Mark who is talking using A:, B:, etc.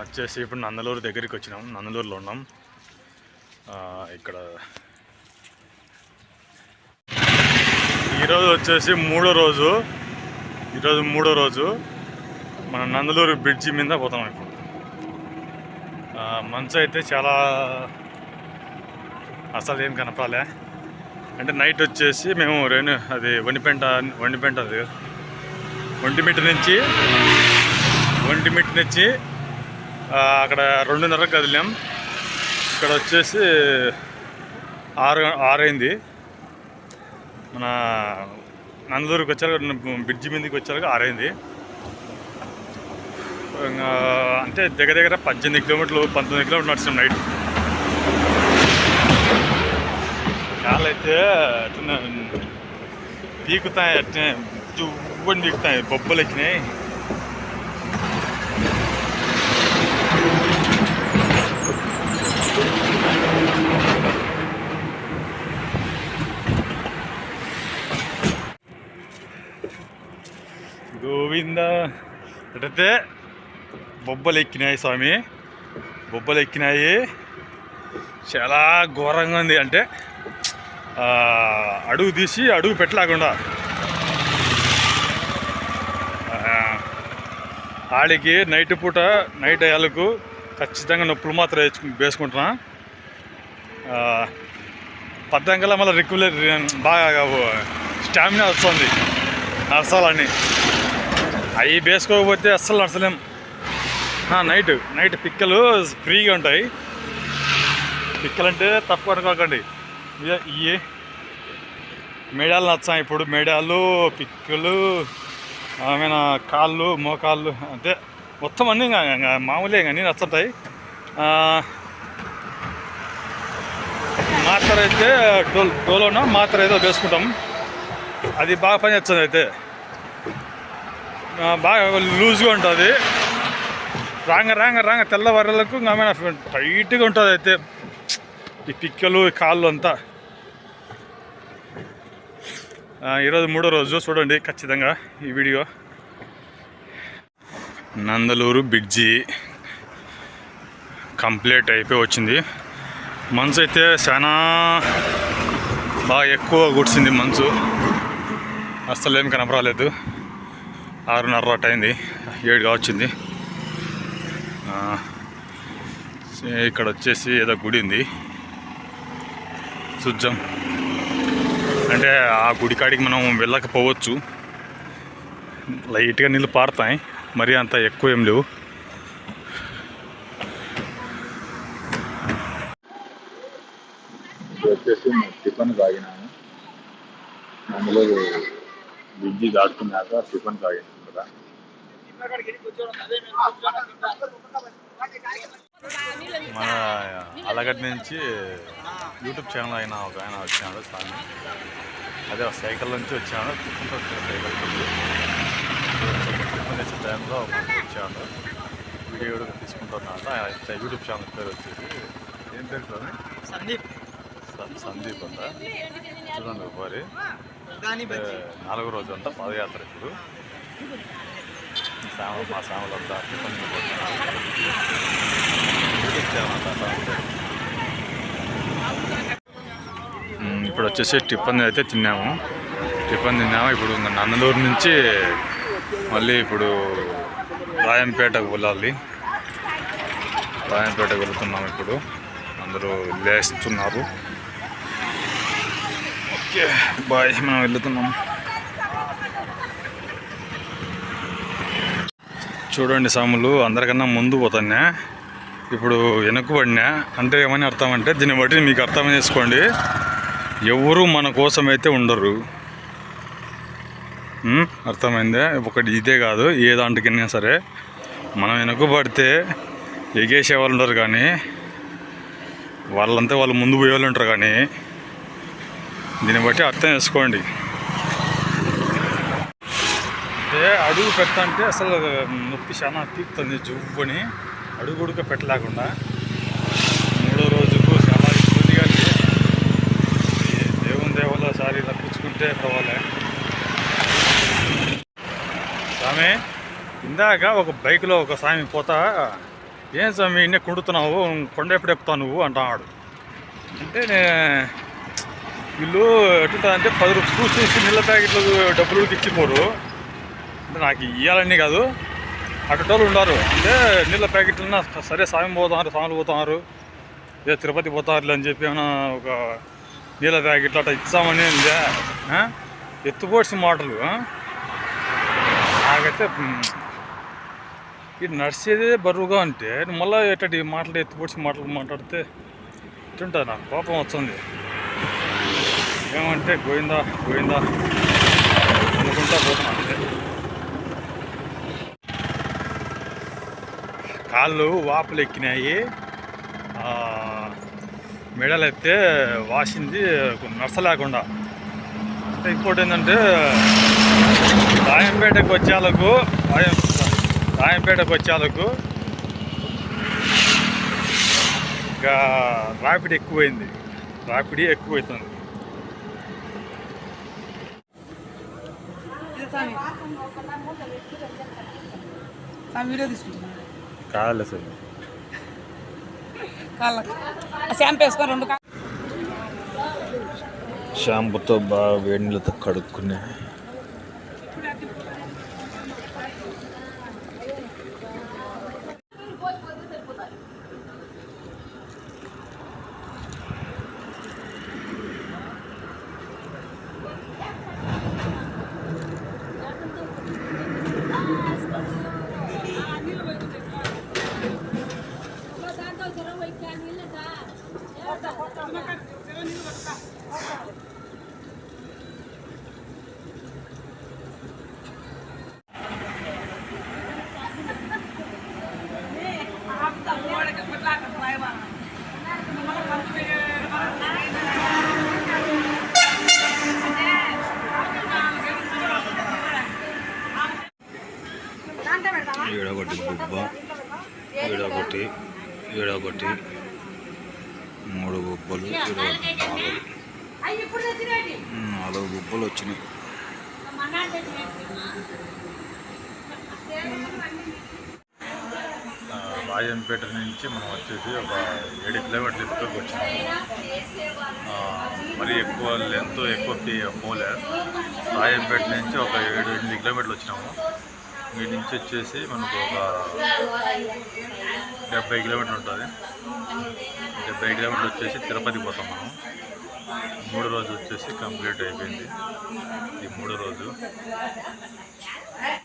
A: వచ్చేసి ఇప్పుడు నందలూరు దగ్గరికి వచ్చినాం. నందలూరులో ఉన్నాం. ఇక్కడ ఈరోజు వచ్చేసి మూడో రోజు. ఈరోజు మూడో రోజు మనం నందలూరు బ్రిడ్జి మీద పోతాం ఇప్పుడు. మంచు అయితే చాలా అసలు ఏం కనపాలే అంటే నైట్ వచ్చేసి మేము రేణు అది వండిపెంట వండిపెంట అది. ఒంటిమిట్ట నుంచి ఒంటిమిట్ట నుంచి అక్కడ రెండున్నరకు కదిలాం. ఇక్కడ వచ్చేసి ఆరు ఆరైంది. మన నందూరుకి వచ్చారు బ్రిడ్జి మీదకి వచ్చారు ఆరైంది. అంటే దగ్గర దగ్గర పద్దెనిమిది కిలోమీటర్లు పంతొమ్మిది కిలోమీటర్లు నడిచాం నైట్. కాళ్ళు అయితే పీకుతాయి అట్నే దువ్వని పీకుతాయి బొబ్బలు ఎక్కినాయి గోవింద. ఎటైతే బొబ్బలు ఎక్కినాయి స్వామి. బొబ్బలు ఎక్కినాయి. చాలా ఘోరంగా ఉంది. అంటే అడుగు తీసి అడుగు పెట్టలేకుండా. ఆడికి నైట్ పూట నైట్ అయ్యాలకు ఖచ్చితంగా నొప్పులు మాత్రం వేసుకు వేసుకుంటున్నా. ఆ, పద్దంకల్లా మళ్ళీ రిక్యులర్ బాగా స్టామినా వస్తుంది. నడసాలని అవి వేసుకోకపోతే అస్సలు నడచలేం. నైట్ నైట్ పిక్కలు ఫ్రీగా ఉంటాయి. పిక్కలు అంటే తక్కువ అనుకోకండి ఇయే మేడాలు నచ్చాం ఇప్పుడు. మేడాలు పిక్కలు ఆమెన కాళ్ళు మోకాళ్ళు అంటే మొత్తం అన్నీ మామూలే అన్నీ నచ్చుతాయి మాత్ర అయితే డోల్ డోలోనా? మాత్ర ఏదో వేసుకుంటాం. అది బాగా పనిచేస్తుంది అయితే. బాగా లూజ్గా ఉంటుంది. రాంగ రాంగ రాంగ తెల్లవారులకు ఇంకా టైట్గా ఉంటుంది అయితే. ఈ పిక్కలు ఈ కాళ్ళు అంతా. ఈరోజు మూడో రోజు చూడండి ఖచ్చితంగా ఈ వీడియో. నందలూరు బ్రిడ్జి కంప్లీట్ అయిపోయి వచ్చింది. మంచు అయితే చాలా బాగా ఎక్కువ కుడిసింది మంచు. అస్సలు ఏం కనపరాలేదు ఆరున్నర అట్ అయింది. ఏడుగా వచ్చింది ఇక్కడ వచ్చేసి ఏదో గుడి ఉంది. చూద్దాం అంటే ఆ గుడి కాడికి మనం వెళ్ళకపోవచ్చు. లైట్గా నీళ్ళు పారుతాయి. మరీ అంత ఎక్కువ ఏం లేవు.
B: వచ్చేసి టిఫన్ తాగినాను అందులో బిజీ దాటుకున్నాక టిఫిన్ తాగినాం కదా
A: మన అలగడ్డ నుంచి యూట్యూబ్ ఛానల్ అయిన ఒక ఆయన వచ్చాడు స్వామి. అదే ఒక సైకిల్ నుంచి వచ్చాడు తిప్పుకుంటూ వచ్చాడు సైకిల్ టైంలో వచ్చాడు. వీడియో తీసుకుంటున్నాడు. ఆయన యూట్యూబ్ ఛానల్ పేరు వచ్చేసి ఏం పేరు స్వామి?
C: సందీప్.
A: సందీప్ అంట. చూడండి అంటే నాలుగో రోజు అంతా పాదయాత్ర ఇప్పుడు. సామ మా సామలంతా ఛానల్ అంతా ఇప్పుడు వచ్చేసి టిఫిన్ అయితే తిన్నాము. టిఫిన్ తిన్నాము. ఇప్పుడు నందలూరు నుంచి మళ్ళీ ఇప్పుడు రాయంపేటకు వెళ్ళాలి. రాయంపేటకు వెళ్తున్నాం ఇప్పుడు. అందరూ లేస్తున్నారు. ఓకే బాయ్ మనం వెళ్తున్నాం. చూడండి సాములు అందరికన్నా ముందు పోతానే ఇప్పుడు వెనుకబడినా అంటే ఏమని అర్థం అంటే దీన్ని బట్టి మీకు అర్థం చేసుకోండి. ఎవరు మన కోసం అయితే ఉండరు అర్థమైందే? ఒకటి ఇదే కాదు ఏ దాంట్కైనా సరే. మనం వెనుకబడితే ఎగేసే వాళ్ళు ఉండరు కానీ వాళ్ళంతా వాళ్ళు ముందు పోయే వాళ్ళు ఉంటారు కానీ దీన్ని బట్టి అర్థం చేసుకోండి. అంటే అడుగు పెట్టంటే అసలు నొప్పి చాలా తీస్తుంది జువ్వని. అడుగు ఉడక పెట్టలేకుండా మూడో రోజుకు చాలా ఇబ్బందిగా దేవుని దేవుళ్ళ సారి తప్పించుకుంటే పోవాలి స్వామి ఇందాక ఒక బైక్లో ఒక స్వామి పోతా ఏం స్వామి ఇన్నే కుడుతున్నావు? కొండ ఎప్పుడు ఎక్కుతావు నువ్వు? అంటున్నాడు అంటే నే- వీళ్ళు ఎట్లుంటుందంటే పది రూపాయలు చూసి నీళ్ళ ప్యాకెట్లు డబ్బులు తెచ్చిపోరు. అంటే నాకు ఇవ్వాలని కాదు. అటుటోళ్ళు ఉన్నారు. అంటే నీళ్ళ ప్యాకెట్లన్నా సరే సాయం పోతున్నారు సాములు పోతున్నారు ఏదో తిరుపతి పోతారు అని చెప్పి ఏమైనా ఒక నీళ్ళ ప్యాకెట్లు అట్లా ఇచ్చామని ఎత్తుపోసిన మాటలు నాకైతే ఇది నడిచేదే బరువుగా అంటే మళ్ళీ ఎట్టటి మాటలు ఎత్తుపోసి మాటలు మాట్లాడితే ఇట్టుంటుంది నాకు? కోపం వస్తుంది. ఏమంటే గోవిందా గోవిందా అనుకుంటా పోతున్నా అంతే. కాళ్ళు వాపులు ఎక్కినాయి ఆ, మెడలు అయితే వాసింది నడసలేకుండా అంటే ఇంకోటి ఏంటంటే రాయంపేటకు వచ్చేలకు రాయం రాయంపేటకు వచ్చేలకు ఇంకా రాపిడి ఎక్కువైంది. రాపిడి ఎక్కువైతుంది
C: స్వామి స్వామి వీడియో తీసుకుంటున్నాను
A: కాదు సార్
C: కాళ్ళకి ఆ షాంపూ వేసుకొని రెండు
A: షాంపూతో బాగా వేడి నీళ్ళతో కడుక్కునే. Thank you. ఈడొకటి బుబ్బ ఈడొకటి ఈడొకటి మూడు ఈడొకటి నాలుగు బుబ్బలు వచ్చినాయి. రాజంపేట నుంచి మనం వచ్చేసి ఒక ఏడు కిలోమీటర్ల ఎత్తుకు వచ్చినాము మరీ ఎక్కువ లెంత్ ఎక్కువ పోలే. రాజంపేట నుంచి ఒక ఏడు ఎనిమిది కిలోమీటర్లు వచ్చినాము. మీ నుంచి వచ్చేసి మనకు ఒక డెబ్బై కిలోమీటర్లు ఉంటుంది. డెబ్బై కిలోమీటర్లు వచ్చేసి తిరుపతి పోతాం మనం. మూడు రోజు వచ్చేసి కంప్లీట్ అయిపోయింది. ఈ మూడో రోజు.